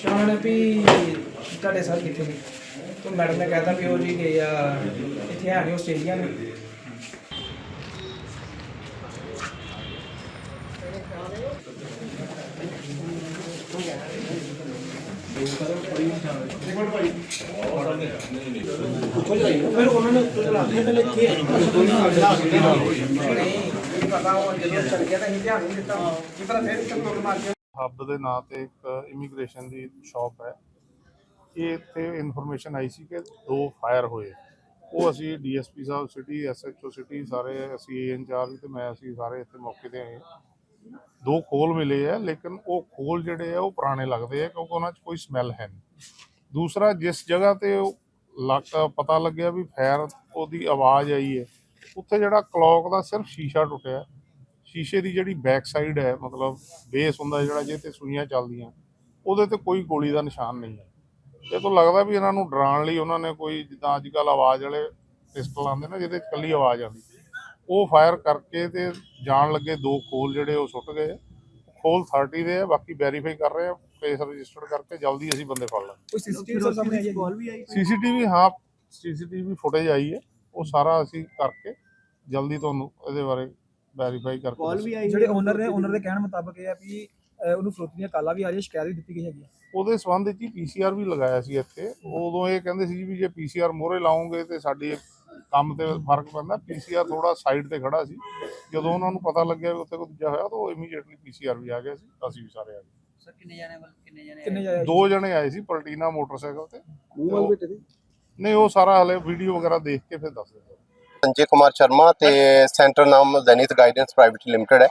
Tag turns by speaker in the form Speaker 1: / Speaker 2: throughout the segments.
Speaker 1: ਸ਼ਾਨ ਵੀ ਤੁਹਾਡੇ ਸਰ ਕਿੱਥੇ ਨੇ? ਤੇ ਮੈਡਮ ਨੇ ਕਹਿਤਾ ਵੀ ਉਹ ਜੀ ਗਏ ਆ ਇੱਥੇ ਹੈ ਨਹੀਂ ਆਸਟ੍ਰੇਲੀਆ ਨੇ। ਫਿਰ ਉਹਨਾਂ ਨੇ ਚਲਾ ਕੇ ਪਹਿਲੇ ਇੱਥੇ ਨਹੀਂ ਪਤਾ ਉਹ ਜਦੋਂ ਚੱਲ ਗਿਆ ਤਾਂ ਅਸੀਂ ਧਿਆਨ ਨਹੀਂ ਦਿੱਤਾ। ਕੀ ਪਤਾ ਫਿਰ ਚੱਲ ਮਾਰ ਕੇ
Speaker 2: ਹੱਬ ਦੇ ਨਾਂ ਤੇ ਇੱਕ ਇਮੀਗ੍ਰੇਸ਼ਨ ਦੀ ਸ਼ਾਪ ਹੈ। ਇਹ ਇੱਥੇ ਇਨਫੋਰਮੇਸ਼ਨ ਆਈ ਸੀ ਕਿ ਦੋ ਫਾਇਰ ਹੋਏ। ਉਹ ਅਸੀਂ ਡੀਐਸਪੀ ਸਾਹਿਬ ਸਿਟੀ ਐਸਐਚਓ ਸਿਟੀ ਸਾਰੇ ਅਸੀਂ ਏ ਇੰਚਾਰਜ ਤੇ ਮੈਂ ਅਸੀਂ ਸਾਰੇ ਇੱਥੇ ਮੌਕੇ ਤੇ ਆਏ। ਦੋ ਖੋਲ ਮਿਲੇ ਆ, ਲੇਕਿਨ ਉਹ ਖੋਲ ਜਿਹੜੇ ਆ ਉਹ ਪੁਰਾਣੇ ਲੱਗਦੇ ਆ ਕਿਉਂਕਿ ਉਹਨਾਂ 'ਚ ਕੋਈ ਸਮੈਲ ਹੈ ਨਹੀਂ। ਦੂਸਰਾ, ਜਿਸ ਜਗ੍ਹਾ ਤੇ ਉਹ ਲੱਗ ਪਤਾ ਲੱਗਿਆ ਵੀ ਫਾਇਰ ਉਹਦੀ ਆਵਾਜ਼ ਆਈ ਹੈ, ਉੱਥੇ ਜਿਹੜਾ ਕਲੌਕ ਦਾ ਸਿਰਫ ਸ਼ੀਸ਼ਾ ਟੁੱਟਿਆ। ਸ਼ੀਸ਼ੇ ਦੀ ਜਿਹੜੀ ਬੈਕ ਸਾਈਡ ਹੈ ਮਤਲਬ ਬੇਸ ਹੁੰਦਾ ਜਿਹੜਾ ਜਿਹਦੇ ਤੇ ਸੂਈਆਂ ਚੱਲਦੀਆਂ ਉਹਦੇ ਤੇ ਕੋਈ ਗੋਲੀ ਦਾ ਨਿਸ਼ਾਨ ਨਹੀਂ ਹੈ। ਇਹ ਤੋਂ ਲੱਗਦਾ ਵੀ ਇਹਨਾਂ ਨੂੰ ਡਰਾਉਣ ਲਈ ਉਹਨਾਂ ਨੇ ਕੋਈ ਜਿੱਦਾਂ ਅੱਜ ਕੱਲ ਆਵਾਜ਼ ਵਾਲੇ ਪਿਸਟਲ ਆਉਂਦੇ ਨਾ ਜਿਹਦੇ 'ਚ ਇਕੱਲੀ ਆਵਾਜ਼ ਆਉਂਦੀ। ਉਹ ਫਾਇਰ ਕਰਕੇ ਤੇ ਜਾਣ ਲੱਗੇ ਦੋ ਖੋਲ ਜਿਹੜੇ ਉਹ ਸੁੱਟ ਗਏ। ਖੋਲ 30 ਦੇ ਆ ਬਾਕੀ ਵੈਰੀਫਾਈ ਕਰ ਰਹੇ ਆ ਕੇਸ ਰਜਿਸਟਰ ਕਰਕੇ ਜਲਦੀ ਅਸੀਂ ਬੰਦੇ ਫੜ ਲਾਂਗੇ।
Speaker 1: ਕੋਈ ਸੀਸੀਟੀਵੀ ਸਾਹਮਣੇ ਆਈ ਕਾਲ ਵੀ ਆਈ
Speaker 2: ਸੀਸੀਟੀਵੀ ਹਾਂ ਸੀਸੀਟੀਵੀ ਫੁਟੇਜ ਆਈ ਹੈ। ਉਹ ਸਾਰਾ ਅਸੀਂ ਕਰਕੇ ਜਲਦੀ ਤੁਹਾਨੂੰ ਇਹਦੇ ਬਾਰੇ ਵੈਰੀਫਾਈ ਕਰਕੇ
Speaker 3: ਕਾਲ ਵੀ ਆਈ
Speaker 1: ਜਿਹੜੇ ਓਨਰ ਨੇ ਓਨਰ ਦੇ ਕਹਿਣ ਮੁਤਾਬਕ ਇਹ ਆ ਵੀ ਅਹ, ਉਹਨੂੰ ਫਰੋਤੀ ਦੀਆਂ ਕਾਲਾਂ ਵੀ ਆ ਰਹੀਆਂ ਸ਼ਿਕਾਇਤ ਵੀ ਦਿੱਤੀ ਗਈ ਹੈਗੀ।
Speaker 2: ਉਹਦੇ ਸੰਬੰਧ ਵਿੱਚ ਹੀ ਪੀਸੀਆਰ ਵੀ ਲਗਾਇਆ ਸੀ ਇੱਥੇ। ਉਦੋਂ ਇਹ ਕਹਿੰਦੇ ਸੀ ਵੀ ਜੇ ਪੀਸੀਆਰ ਮੋਹਰੇ ਲਾਉਂਗੇ ਤੇ ਸਾਡੀ ਕੰਮ ਤੇ ਫ਼ਰਕ ਪੈਂਦਾ। ਪੀਸੀਆਰ ਥੋੜਾ ਸਾਈਡ ਤੇ ਖੜਾ ਸੀ। ਜਦੋਂ ਉਹਨਾਂ ਨੂੰ ਪਤਾ ਲੱਗਿਆ ਵੀ ਉੱਥੇ ਕੋਈ ਦੂਜਾ ਹੋਇਆ ਤਾਂ ਉਹ ਇਮੀਡੀਏਟਲੀ ਪੀਸੀਆਰ ਵੀ ਆ ਗਿਆ ਸੀ। ਅਸੀਂ ਵੀ ਸਾਰੇ ਆ ਗਏ।
Speaker 3: ਸਰ ਕਿੰਨੇ ਜਾਣੇ ਵੱਲ ਕਿੰਨੇ ਜਾਣੇ
Speaker 1: ਕਿੰਨੇ ਜਾਇਆ
Speaker 2: ਦੋ ਜਣੇ ਆਏ ਸੀ ਪਲਟੀਨਾ ਮੋਟਰਸਾਈਕਲ ਤੇ।
Speaker 1: ਮੂੰਹ ਵਾਲ
Speaker 2: ਨਹੀਂ ਉਹ ਸਾਰਾ ਹਲੇ ਵੀਡੀਓ ਵਗੈਰਾ ਦੇਖ ਕੇ ਫਿਰ ਦੱਸ ਦਿੰਦੇ
Speaker 4: ਸੰਜੇ ਕੁਮਾਰ ਸ਼ਰਮਾ ਤੇ ਸੈਂਟਰ ਨਾਮ ਜ਼ੈਨਿਥ ਗਾਈਡੈਂਸ ਪ੍ਰਾਈਵੇਟ ਲਿਮਟਿਡ ਹੈ।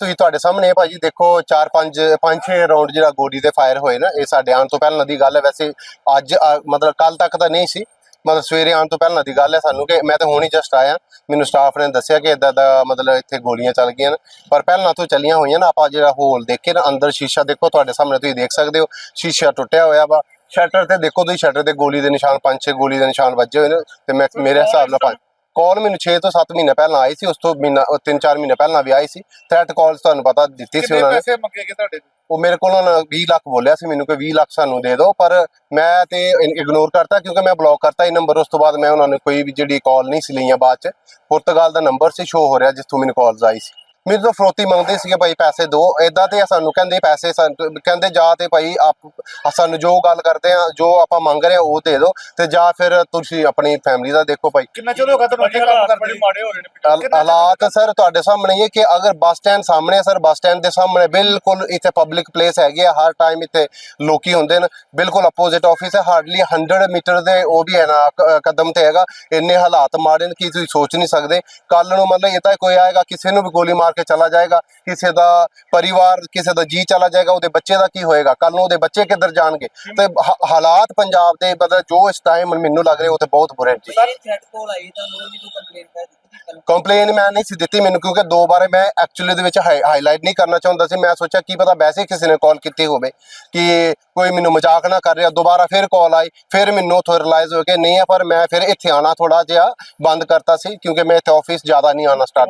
Speaker 4: ਤੁਸੀਂ ਤੁਹਾਡੇ ਸਾਹਮਣੇ ਇਹ ਭਾਜੀ ਦੇਖੋ 4 5 5 6 ਰਾਉਂਡ ਜਿਹੜਾ ਗੋਲੀ ਦੇ ਫਾਇਰ ਹੋਏ ਨਾ ਇਹ ਸਾਡੇ ਆਉਣ ਤੋਂ ਪਹਿਲਾਂ ਦੀ ਗੱਲ ਹੈ। ਵੈਸੇ ਅੱਜ ਅ, ਮਤਲਬ ਕੱਲ ਤੱਕ ਤਾਂ ਨਹੀਂ ਸੀ ਮਤਲਬ ਸਵੇਰੇ ਆਉਣ ਤੋਂ ਪਹਿਲਾਂ ਦੀ ਗੱਲ ਹੈ ਸਾਨੂੰ ਕਿ ਮੈਂ ਤਾਂ ਹੁਣ ਹੀ ਜਸਟ ਆਇਆ। ਮੈਨੂੰ ਸਟਾਫ ਨੇ ਦੱਸਿਆ ਕਿ ਇਦਾਂ ਦਾ ਮਤਲਬ ਇੱਥੇ ਗੋਲੀਆਂ ਚੱਲ ਗਈਆਂ ਨੇ। ਪਰ ਪਹਿਲਾਂ ਤੋਂ ਚੱਲੀਆਂ ਹੋਈਆਂ ਨਾ ਆਪਾਂ ਜਿਹੜਾ ਹੋਲ ਦੇਖੇ ਨਾ ਅੰਦਰ ਸ਼ੀਸ਼ਾ ਦੇਖੋ ਤੁਹਾਡੇ ਸਾਹਮਣੇ ਤੁਸੀਂ ਦੇਖ ਸਕਦੇ ਹੋ ਸ਼ੀਸ਼ਾ ਟੁੱਟਿਆ ਹੋਇਆ ਵਾ। ਸ਼ਟਰ ਤੇ ਦੇਖੋ ਤੁਸੀਂ ਸ਼ਟਰ ਤੇ ਗੋਲੀ ਦੇ ਨਿਸ਼ਾਨ ਪੰਜ ਛੇ ਗੋਲੀ ਦੇ ਨਿਸ਼ਾਨ ਵੱਜੇ ਹੋਏ ਨੇ ਤੇ ਮੈਂ ਮੇਰੇ ਹਿਸਾਬ ਨਾਲ ਪੰਜ ਕਾਲ ਮੈਨੂੰ 6 ਤੋਂ 7 ਮਹੀਨੇ ਪਹਿਲਾਂ ਆਈ ਸੀ ਉਸ ਤੋਂ ਮਹੀਨਾ 3-4 ਮਹੀਨੇ ਪਹਿਲਾਂ ਵੀ ਆਈ ਸੀ। ਥ੍ਰੈਟ ਕਾਲਸ ਤੁਹਾਨੂੰ ਪਤਾ ਦਿੱਤੀ ਸੀ ਉਹਨਾਂ ਨੇ।
Speaker 2: ਪੈਸੇ ਮੰਗੇ ਕਿ ਤੁਹਾਡੇ
Speaker 4: ਉਹ ਮੇਰੇ ਕੋਲ ਉਹਨਾਂ ਨੇ 20 ਲੱਖ ਬੋਲਿਆ ਸੀ ਮੈਨੂੰ ਕਿ 20 ਲੱਖ ਸਾਨੂੰ ਦੇ ਦਿਓ ਪਰ ਮੈਂ ਤੇ ਇਗਨੋਰ ਕਰਤਾ ਕਿਉਂਕਿ ਮੈਂ ਬਲੌਕ ਕਰਤਾ ਇਹ ਨੰਬਰ ਉਸ ਤੋਂ ਬਾਅਦ ਮੈਂ ਉਹਨਾਂ ਨੇ ਕੋਈ ਵੀ ਜਿਹੜੀ ਕਾਲ ਨਹੀਂ ਸੀ ਲਈਆਂ ਬਾਅਦ ਚ। ਪੁਰਤਗਾਲ ਦਾ ਨੰਬਰ ਸੀ ਸ਼ੋ ਹੋ ਰਿਹਾ ਜਿੱਥੋਂ ਮੈਨੂੰ ਕਾਲਸ ਆਈ ਸੀ। ਮੇਰੇ ਤੋਂ ਫਰੋਤੀ ਮੰਗਦੇ ਸੀਗੇ ਭਾਈ ਪੈਸੇ ਦਿਓ ਇਦਾਂ ਤੇ ਸਾਨੂੰ ਕਹਿੰਦੇ ਪੈਸੇ ਕਹਿੰਦੇ ਜਾਂ ਤੇ ਭਾਈ ਆਪ ਸਾਨੂੰ ਜੋ ਗੱਲ ਕਰਦੇ ਆ ਜੋ ਆਪਾਂ ਮੰਗ ਰਹੇ ਆ ਉਹ ਦੇ ਦਿਓ ਤੇ ਜਾਂ ਫਿਰ ਤੁਸੀਂ ਆਪਣੀ ਫੈਮਿਲੀ ਦਾ ਦੇਖੋ ਭਾਈ।
Speaker 2: ਕਿੰਨਾ ਚਿਰ ਹੋ ਗਿਆ ਤੁਹਾਨੂੰ ਕੰਮ ਕਰਦੇ ਮਾੜੇ ਹੋ ਰਹੇ ਨੇ
Speaker 4: ਹਾਲ- ਹਾਲਾਤ ਸਰ ਤੁਹਾਡੇ ਸਾਹਮਣੇ ਹੀ ਹੈ ਕਿ ਅਗਰ ਬੱਸ ਸਟੈਂਡ ਸਾਹਮਣੇ ਸਰ ਬੱਸ ਸਟੈਂਡ ਦੇ ਸਾਹਮਣੇ ਬਿਲਕੁਲ ਇੱਥੇ ਪਬਲਿਕ ਪਲੇਸ ਹੈਗੀ ਆ ਹਰ ਟਾਈਮ ਇੱਥੇ ਲੋਕੀ ਹੁੰਦੇ ਨੇ ਬਿਲਕੁਲ ਆਪੋਜ਼ਿਟ ਆਫਿਸ ਹੈ ਹਾਰਡਲੀ 100 ਮੀਟਰ ਦੇ ਉਹ ਵੀ ਹੈ ਨਾ ਕਦਮ ਤੇ ਹੈਗਾ ਇੰਨੇ ਹਾਲਾਤ ਮਾੜੇ ਨੇ ਕਿ ਤੁਸੀਂ ਸੋਚ ਨਹੀਂ ਸਕਦੇ। ਕੱਲ ਨੂੰ ਮਤਲਬ ਇਹ ਤਾਂ ਕੋਈ ਆਏਗਾ ਕਿਸੇ ਨੂੰ ਵੀ ਗੋਲੀ ਮਾਰ ਕੇ ਚਲਾ ਜਾਏਗਾ, ਕਿਸੇ ਦਾ ਪਰਿਵਾਰ, ਕਿਸੇ ਦਾ ਜੀ ਚਲਾ ਜਾਏਗਾ, ਉਹਦੇ ਬੱਚੇ ਦਾ ਕੀ ਹੋਏਗਾ? ਕੱਲ ਨੂੰ ਉਹਦੇ ਬੱਚੇ ਕਿੱਧਰ ਜਾਣਗੇ? ਤੇ ਹਾਲਾਤ ਪੰਜਾਬ ਦੇ ਮਤਲਬ ਜੋ ਇਸ ਟਾਈਮ ਮੈਨੂੰ ਲੱਗ ਰਿਹਾ, ਉਹ ਤੇ ਬਹੁਤ ਬੁਰੇ ਨੇ ਜੀ।
Speaker 3: ਸਰ ਥ੍ਰੈਟ ਕਾਲ ਆਈ ਤਾਂ ਲੋਕਾਂ ਦੀ ਕੋਈ ਕੰਪਲੇਂਟ ਕਰ ਦਿੱਤੀ
Speaker 4: ਕੰਪਲੇਨ ਮੈਂ ਨਹੀਂ ਸੀ ਦਿੱਤੀ ਮੈਨੂੰ ਕਿਉਂਕਿ ਦੋ ਵਾਰੇ ਮੈਂ ਐਕਚੁਅਲੀ ਦੇ ਵਿੱਚ ਹਾਈਲਾਈਟ ਨਹੀਂ ਕਰਨਾ ਚਾਹੁੰਦਾ ਸੀ। ਮੈਂ ਸੋਚਿਆ ਕੀ ਪਤਾ ਵੈਸੇ ਕਿਸੇ ਨੇ ਕਾਲ ਕੀਤੀ ਹੋਵੇ ਕਿ ਕੋਈ ਮੈਨੂੰ ਮਜ਼ਾਕ ਨਾ ਕਰ ਰਿਹਾ। ਦੁਬਾਰਾ ਫਿਰ ਕਾਲ ਆਈ ਫਿਰ ਮੈਨੂੰ ਉੱਥੋਂ ਰਿਅਲਾਈਜ਼ ਹੋ ਗਿਆ ਨਹੀਂ ਹੈ ਪਰ ਮੈਂ ਫਿਰ ਇੱਥੇ ਆਣਾ ਥੋੜਾ ਜਿਹਾ ਬੰਦ ਕਰਤਾ ਸੀ ਕਿਉਂਕਿ ਮੈਂ ਇੱਥੇ ਆਫਿਸ ਜ਼ਿਆਦਾ ਨਹੀਂ ਆਣਾ ਸਟਾਰਟ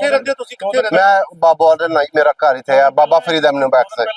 Speaker 4: ਮੈਂ ਬਾਬਾ ਆਰਡਰ ਨਹੀਂ ਮੇਰਾ ਘਰ ਇੱਥੇ ਆ। Baba Farid avenue back side